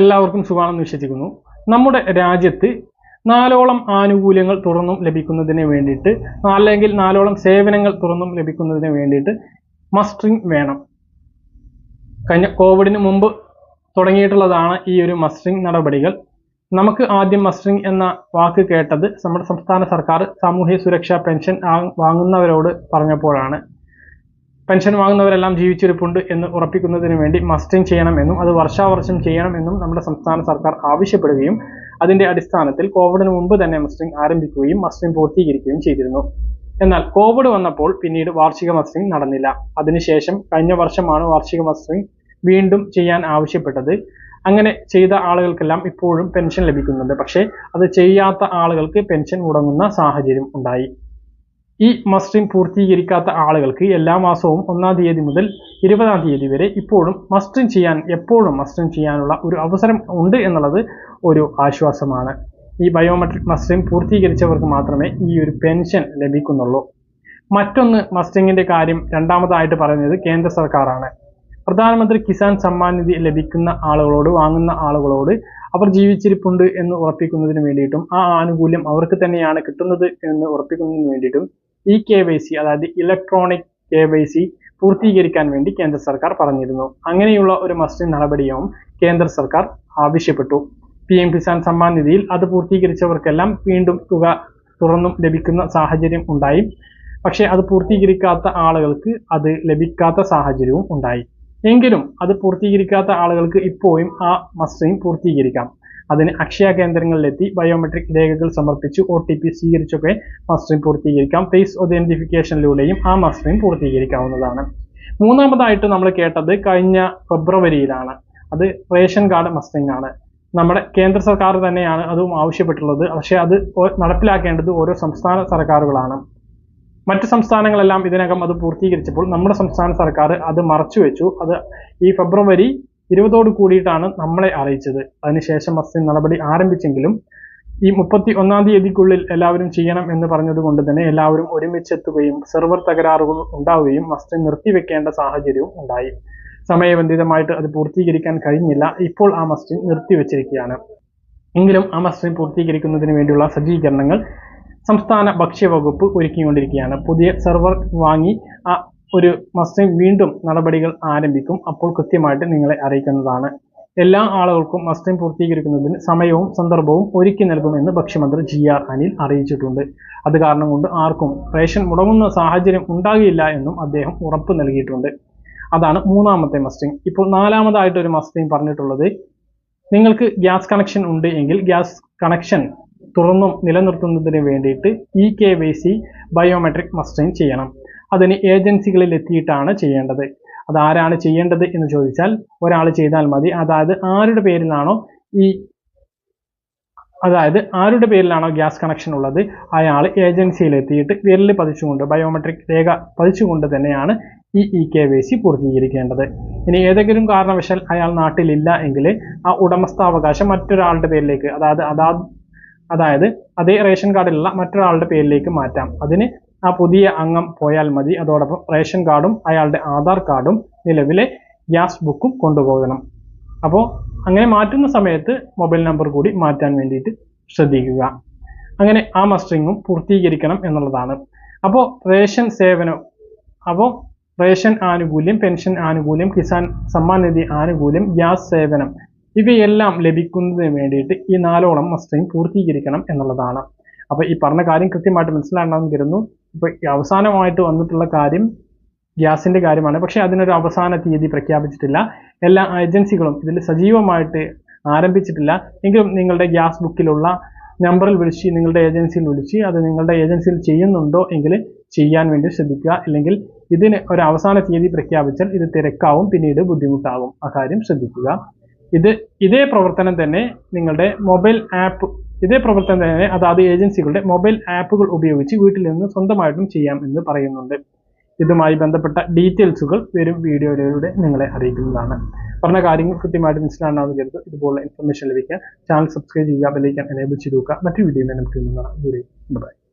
എല്ലാവർക്കും സുഖമാണെന്ന് വിശ്വസിക്കുന്നു. നമ്മുടെ രാജ്യത്ത് നാലോളം ആനുകൂല്യങ്ങൾ തുറന്നും ലഭിക്കുന്നതിന് വേണ്ടിയിട്ട് അല്ലെങ്കിൽ നാലോളം സേവനങ്ങൾ തുറന്നും ലഭിക്കുന്നതിന് വേണ്ടിയിട്ട് മസ്റ്ററിങ് വേണം. കഴിഞ്ഞ കോവിഡിന് മുമ്പ് തുടങ്ങിയിട്ടുള്ളതാണ് ഈ ഒരു മസ്റ്ററിങ് നടപടികൾ. നമുക്ക് ആദ്യം മസ്റ്ററിങ് എന്ന വാക്ക് കേട്ടത് നമ്മുടെ സംസ്ഥാന സർക്കാർ സാമൂഹ്യ സുരക്ഷാ പെൻഷൻ വാങ്ങുന്നവരോട് പറഞ്ഞപ്പോഴാണ്. പെൻഷൻ വാങ്ങുന്നവരെല്ലാം ജീവിച്ചിരിപ്പുണ്ട് എന്ന് ഉറപ്പിക്കുന്നതിന് വേണ്ടി മസ്റ്റിംഗ് ചെയ്യണമെന്നും അത് വർഷാവർഷം ചെയ്യണമെന്നും നമ്മുടെ സംസ്ഥാന സർക്കാർ ആവശ്യപ്പെടുകയും അതിന്റെ അടിസ്ഥാനത്തിൽ കോവിഡിന് മുമ്പ് തന്നെ മസ്റ്റിംഗ് ആരംഭിക്കുകയും മസ്റ്റിംഗ് പൂർത്തീകരിക്കുകയും ചെയ്തിരുന്നു. എന്നാൽ കോവിഡ് വന്നപ്പോൾ പിന്നീട് വാർഷിക മസ്റ്റിംഗ് നടന്നില്ല. അതിനുശേഷം കഴിഞ്ഞ വർഷമാണ് വാർഷിക മസ്റ്റിംഗ് വീണ്ടും ചെയ്യാൻ ആവശ്യപ്പെട്ടത്. അങ്ങനെ ചെയ്ത ആളുകൾക്കെല്ലാം ഇപ്പോഴും പെൻഷൻ ലഭിക്കുന്നുണ്ട്. പക്ഷേ അത് ചെയ്യാത്ത ആളുകൾക്ക് പെൻഷൻ മുടങ്ങുന്ന സാഹചര്യം ഉണ്ടായി. ഈ മസ്റ്റിംഗ് പൂർത്തീകരിക്കാത്ത ആളുകൾക്ക് എല്ലാ മാസവും ഒന്നാം തീയതി മുതൽ ഇരുപതാം തീയതി വരെ ഇപ്പോഴും മസ്റ്റിംഗ് ചെയ്യാൻ എപ്പോഴും മസ്റ്റിംഗ് ചെയ്യാനുള്ള ഒരു അവസരം ഉണ്ട് എന്നുള്ളത് ഒരു ആശ്വാസമാണ്. ഈ ബയോമെട്രിക് മസ്റ്റിംഗ് പൂർത്തീകരിച്ചവർക്ക് മാത്രമേ ഈ ഒരു പെൻഷൻ ലഭിക്കുന്നുള്ളൂ. മറ്റൊന്ന് മസ്റ്റിങ്ങിന്റെ കാര്യം രണ്ടാമതായിട്ട് പറയുന്നത് കേന്ദ്ര സർക്കാരാണ്. പ്രധാനമന്ത്രി കിസാൻ സമ്മാൻ നിധി ലഭിക്കുന്ന ആളുകളോട് വാങ്ങുന്ന ആളുകളോട് അവർ ജീവിച്ചിരിപ്പുണ്ട് എന്ന് ഉറപ്പിക്കുന്നതിന് വേണ്ടിയിട്ടും ആ ആനുകൂല്യം അവർക്ക് തന്നെയാണ് കിട്ടുന്നത് എന്ന് ഉറപ്പിക്കുന്നതിന് വേണ്ടിയിട്ടും ഇ കെ വൈ സി അതായത് ഇലക്ട്രോണിക് കെ വൈ സി പൂർത്തീകരിക്കാൻ വേണ്ടി കേന്ദ്ര സർക്കാർ പറഞ്ഞിരുന്നു. അങ്ങനെയുള്ള ഒരു മസ്റ്റ് നടപടിയും കേന്ദ്ര സർക്കാർ ആവശ്യപ്പെട്ടു. പി എം കിസാൻ സമ്മാൻ നിധിയിൽ അത് പൂർത്തീകരിച്ചവർക്കെല്ലാം വീണ്ടും തുക തുറന്നും ലഭിക്കുന്ന സാഹചര്യം ഉണ്ടായി. പക്ഷേ അത് പൂർത്തീകരിക്കാത്ത ആളുകൾക്ക് അത് ലഭിക്കാത്ത സാഹചര്യവും ഉണ്ടായി. എങ്കിലും അത് പൂർത്തീകരിക്കാത്ത ആളുകൾക്ക് ഇപ്പോഴും ആ മസ്റ്ററിംഗ് പൂർത്തീകരിക്കാം. അതിന് അക്ഷയ കേന്ദ്രങ്ങളിലെത്തി ബയോമെട്രിക് രേഖകൾ സമർപ്പിച്ച് ഒ ടി പി സ്വീകരിച്ചൊക്കെ മസ്റ്ററിംഗ് പൂർത്തീകരിക്കാം. ഫേസ് ഒതന്റിഫിക്കേഷനിലൂടെയും ആ മസ്റ്ററിംഗ് പൂർത്തീകരിക്കാവുന്നതാണ്. മൂന്നാമതായിട്ട് നമ്മൾ കേട്ടത് കഴിഞ്ഞ ഫെബ്രുവരിയിലാണ്. അത് റേഷൻ കാർഡ് മസ്റ്ററിംഗ് ആണ്. നമ്മുടെ കേന്ദ്ര സർക്കാർ തന്നെയാണ് അതും ആവശ്യപ്പെട്ടിട്ടുള്ളത്. പക്ഷേ അത് നടപ്പിലാക്കേണ്ടത് ഓരോ സംസ്ഥാന സർക്കാരുകളാണ്. മറ്റ് സംസ്ഥാനങ്ങളെല്ലാം ഇതിനകം അത് പൂർത്തീകരിച്ചപ്പോൾ നമ്മുടെ സംസ്ഥാന സർക്കാർ അത് മറച്ചു വെച്ചു അത് ഈ ഫെബ്രുവരി ഇരുപതോട് കൂടിയിട്ടാണ് നമ്മളെ അറിയിച്ചത്. അതിനുശേഷം മസ്സിൻ നടപടി ആരംഭിച്ചെങ്കിലും ഈ മുപ്പത്തി ഒന്നാം തീയതിക്കുള്ളിൽ എല്ലാവരും ചെയ്യണം എന്ന് പറഞ്ഞതുകൊണ്ട് തന്നെ എല്ലാവരും ഒരുമിച്ചെത്തുകയും സെർവർ തകരാറുകൾ ഉണ്ടാവുകയും മസ്തിൻ നിർത്തിവെക്കേണ്ട സാഹചര്യവും ഉണ്ടായി. സമയബന്ധിതമായിട്ട് അത് പൂർത്തീകരിക്കാൻ കഴിഞ്ഞില്ല. ഇപ്പോൾ ആ മസ്റ്റിൻ നിർത്തിവെച്ചിരിക്കുകയാണ്. എങ്കിലും ആ മസ്റ്റിൻ പൂർത്തീകരിക്കുന്നതിന് വേണ്ടിയുള്ള സജ്ജീകരണങ്ങൾ സംസ്ഥാന ഭക്ഷ്യവകുപ്പ് ഒരുക്കിക്കൊണ്ടിരിക്കുകയാണ്. പുതിയ സെർവർ വാങ്ങി ആ ഒരു മസ്ലിം വീണ്ടും നടപടികൾ ആരംഭിക്കും. അപ്പോൾ കൃത്യമായിട്ട് നിങ്ങളെ അറിയിക്കുന്നതാണ്. എല്ലാ ആളുകൾക്കും മസ്ലിം പൂർത്തീകരിക്കുന്നതിന് സമയവും സന്ദർഭവും ഒരുക്കി നൽകുമെന്ന് ഭക്ഷ്യമന്ത്രി ജി ആർ അനിൽ അറിയിച്ചിട്ടുണ്ട്. അത് കാരണം കൊണ്ട് ആർക്കും റേഷൻ മുടങ്ങുന്ന സാഹചര്യം ഉണ്ടാകില്ല എന്നും അദ്ദേഹം ഉറപ്പ് നൽകിയിട്ടുണ്ട്. അതാണ് മൂന്നാമത്തെ മസ്റ്റിംഗ് ഇപ്പോൾ നാലാമതായിട്ട് ഒരു മസ്റ്റിംഗ് പറഞ്ഞിട്ടുള്ളത് നിങ്ങൾക്ക് ഗ്യാസ് കണക്ഷൻ ഉണ്ട് എങ്കിൽ ഗ്യാസ് കണക്ഷൻ തുറന്നും നിലനിർത്തുന്നതിന് വേണ്ടിയിട്ട് E K Y C biometric mustering ചെയ്യണം. അതിന് ഏജൻസികളിൽ എത്തിയിട്ടാണ് ചെയ്യേണ്ടത്. അതാരാണ് ചെയ്യേണ്ടത് എന്ന് ചോദിച്ചാൽ ഒരാൾ ചെയ്താൽ മതി. അതായത് ആരുടെ പേരിലാണോ ഈ അതായത് ആരുടെ പേരിലാണോ ഗ്യാസ് കണക്ഷൻ ഉള്ളത്? അയാൾ ഏജൻസിയിൽ എത്തിയിട്ട് വിരൽ പതിച്ചുകൊണ്ട് ബയോമെട്രിക് രേഖ പതിച്ചുകൊണ്ട് തന്നെയാണ് ഈ ഇ കെ വൈ സി പൂർത്തീകരിക്കേണ്ടത്. ഇനി ഏതെങ്കിലും കാരണവശാൽ അയാൾ നാട്ടിലില്ല എങ്കിൽ ആ ഉടമസ്ഥാവകാശം മറ്റൊരാളുടെ പേരിലേക്ക് അതായത് അതാ അതായത് അതേ റേഷൻ കാർഡിലുള്ള മറ്റൊരാളുടെ പേരിലേക്ക് മാറ്റാം. അതിന് ആ പുതിയ അംഗം പോയാൽ മതി. അതോടൊപ്പം റേഷൻ കാർഡും അയാളുടെ ആധാർ കാർഡും നിലവിലെ ഗ്യാസ് ബുക്കും കൊണ്ടുപോകണം. അപ്പോൾ അങ്ങനെ മാറ്റുന്ന സമയത്ത് മൊബൈൽ നമ്പർ കൂടി മാറ്റാൻ വേണ്ടിയിട്ട് ശ്രദ്ധിക്കുക. അങ്ങനെ ആ മസ്റ്ററിങ്ങും പൂർത്തീകരിക്കണം എന്നുള്ളതാണ്. അപ്പോൾ റേഷൻ സേവനം. അപ്പോൾ റേഷൻ ആനുകൂല്യം പെൻഷൻ ആനുകൂല്യം കിസാൻ സമ്മാൻ നിധി ആനുകൂല്യം ഗ്യാസ് സേവനം ഇവയെല്ലാം ലഭിക്കുന്നതിന് വേണ്ടിയിട്ട് ഈ നാലോളം മസ്റ്ററിങ് പൂർത്തീകരിക്കണം എന്നുള്ളതാണ്. അപ്പോൾ ഈ പറഞ്ഞ കാര്യം കൃത്യമായിട്ട് മനസ്സിലാകണമെന്ന് കരുതുന്നു. ഇപ്പോൾ അവസാനമായിട്ട് വന്നിട്ടുള്ള കാര്യം ഗ്യാസിന്റെ കാര്യമാണ്. പക്ഷെ അതിനൊരു അവസാന തീയതി പ്രഖ്യാപിച്ചിട്ടില്ല. എല്ലാ ഏജൻസികളും ഇതിൽ സജീവമായിട്ട് ആരംഭിച്ചിട്ടില്ല. എങ്കിലും നിങ്ങളുടെ ഗ്യാസ് ബുക്കിലുള്ള നമ്പറിൽ വിളിച്ച് നിങ്ങളുടെ ഏജൻസിയിൽ വിളിച്ച് അത് നിങ്ങളുടെ ഏജൻസിയിൽ ചെയ്യുന്നുണ്ടോ എങ്കിൽ ചെയ്യാൻ വേണ്ടി ശ്രദ്ധിക്കുക. അല്ലെങ്കിൽ ഇതിന് ഒരു അവസാന തീയതി പ്രഖ്യാപിച്ചാൽ ഇത് തിരക്കാവും പിന്നീട് ബുദ്ധിമുട്ടാവും. ആ കാര്യം ശ്രദ്ധിക്കുക. ഇത് ഇതേ പ്രവർത്തനം തന്നെ നിങ്ങളുടെ മൊബൈൽ ആപ്പ് ഇതേ പ്രവർത്തനം തന്നെ അതാത് ഏജൻസികളുടെ മൊബൈൽ ആപ്പുകൾ ഉപയോഗിച്ച് വീട്ടിൽ നിന്ന് സ്വന്തമായിട്ടും ചെയ്യാം എന്ന് പറയുന്നുണ്ട്. ഇതുമായി ബന്ധപ്പെട്ട ഡീറ്റെയിൽസുകൾ വരും വീഡിയോയിലൂടെ നിങ്ങളെ അറിയിക്കുന്നതാണ്. പറഞ്ഞ കാര്യങ്ങൾ കൃത്യമായിട്ട് മനസ്സിലാണെന്ന് കരുത് ഇതുപോലുള്ള ഇൻഫർമേഷൻ ലഭിക്കാൻ ചാനൽ സബ്സ്ക്രൈബ് ചെയ്യുക ബെല്ലൈക്കൻ എനേബിൾ ചെയ്ത് നോക്കുക മറ്റു വീഡിയോ നമുക്ക് ബൈ